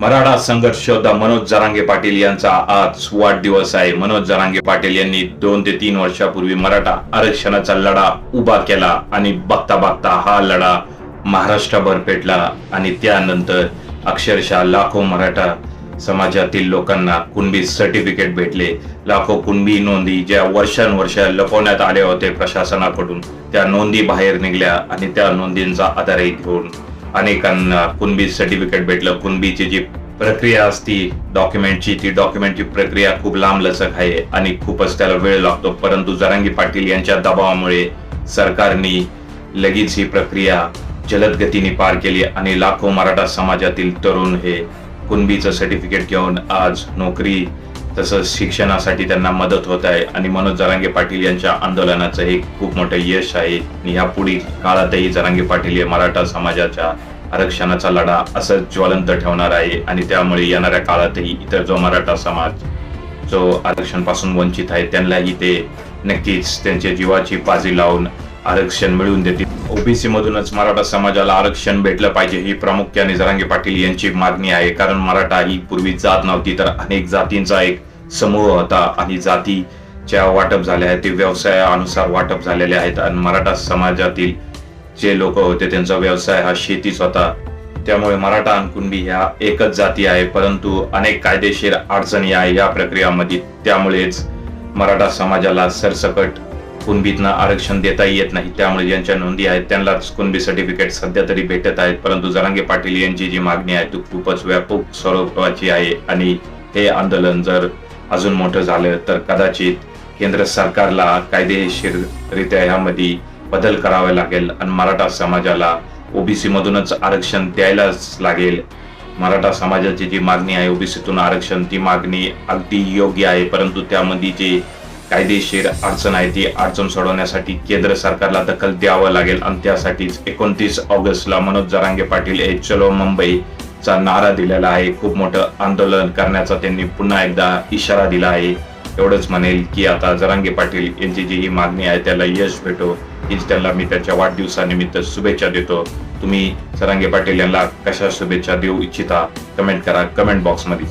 मराठा संघर्ष योद्धा मनोज जरांगे पाटील यांचा आज वाढदिवस आहे. मनोज जरांगे पाटील यांनी दोन ते तीन वर्षापूर्वी मराठा आरक्षणाचा लढा उभा केला आणि बघता बघता हा लढा महाराष्ट्रभर पेटला आणि त्यानंतर अक्षरशः लाखो मराठा समाजातील लोकांना कुणबी सर्टिफिकेट भेटले. लाखो कुणबी नोंदी ज्या वर्षानुवर्ष लपवण्यात आल्या होते प्रशासनाकडून त्या नोंदी बाहेर निघल्या आणि त्या नोंदींचा आधारही घेऊन अनेकांना कुणबी सर्टिफिकेट भेटलं कुणबीची जी प्रक्रिया असती डॉक्युमेंटची ती डॉक्युमेंटची प्रक्रिया खूप लांब लचक आहे आणि खूपच त्याला वेळ लागतो. परंतु जरांगी पाटील यांच्या दबावामुळे सरकारने लगेच ही प्रक्रिया जलद गतीने पार केली आणि लाखो मराठा समाजातील तरुण हे कुणबीचं सर्टिफिकेट घेऊन आज नोकरी तसंच शिक्षणासाठी त्यांना मदत होत आहे. आणि मनोज जरांगे पाटील यांच्या आंदोलनाचं हे खूप मोठं यश आहे. आणि ह्या पुढील काळातही जरांगे पाटील हे मराठा समाजाच्या आरक्षणाचा लढा असं ज्वलंत ठेवणार आहे. आणि त्यामुळे येणाऱ्या काळातही इतर जो मराठा समाज जो आरक्षणपासून वंचित आहे त्यांनाही ते नक्कीच त्यांच्या जीवाची बाजी लावून आरक्षण मिळवून देतील. ओबीसी मधूनच मराठा समाजाला आरक्षण भेटलं पाहिजे ही प्रामुख्याने जरांगे पाटील यांची मागणी आहे. कारण मराठा ही पूर्वी जात नव्हती तर अनेक जातींचा एक समूह होता आणि जातीच्या वाटप झाल्या आहेत ते व्यवसायानुसार वाटप झालेले आहेत. आणि मराठा समाजातील जे लोक होते त्यांचा व्यवसाय हा शेतीच होता. त्यामुळे मराठा आणि कुणबी ह्या एकच जाती आहे. परंतु अनेक कायदेशीर अडचणी आहे या प्रक्रियामध्ये. त्यामुळेच मराठा समाजाला सरसकट कुणबीतनं आरक्षण देता येत नाही. त्यामुळे ज्यांच्या नोंदी आहेत त्यांनाच कुणबी सर्टिफिकेट सध्या तरी भेटत आहेत. परंतु जरांगे पाटील यांची जी मागणी आहे ती खूपच व्यापक स्वरूपाची आहे. आणि हे आंदोलन जर अजून मोठं झालं तर कदाचित केंद्र सरकारला कायदेशीररित्या यामध्ये बदल करावे लागेल आणि मराठा समाजाला ओबीसी मधूनच आरक्षण द्यायलाच लागेल. मराठा समाजाची जी मागणी आहे ओबीसीतून आरक्षण ती मागणी अगदी योग्य आहे परंतु त्यामध्ये जी कायदेशीर अडचण आहे ती अडचण सोडवण्यासाठी केंद्र सरकारला दखल द्यावं लागेल. आणि त्यासाठीच एकोणतीस ऑगस्टला मनोज जरांगे पाटील हे चलो चा नारा दिलेला आहे. खूप मोठं आंदोलन करण्याचा त्यांनी पुन्हा एकदा इशारा दिला आहे. एवढंच म्हणेल की आता जरांगे पाटील यांची जी ही मागणी आहे त्याला यश भेटो. हीच त्यांना मी त्याच्या वाढदिवसानिमित्त शुभेच्छा देतो. तुम्ही जरांगे पाटील यांना कशा शुभेच्छा देऊ इच्छिता कमेंट करा कमेंट बॉक्समध्ये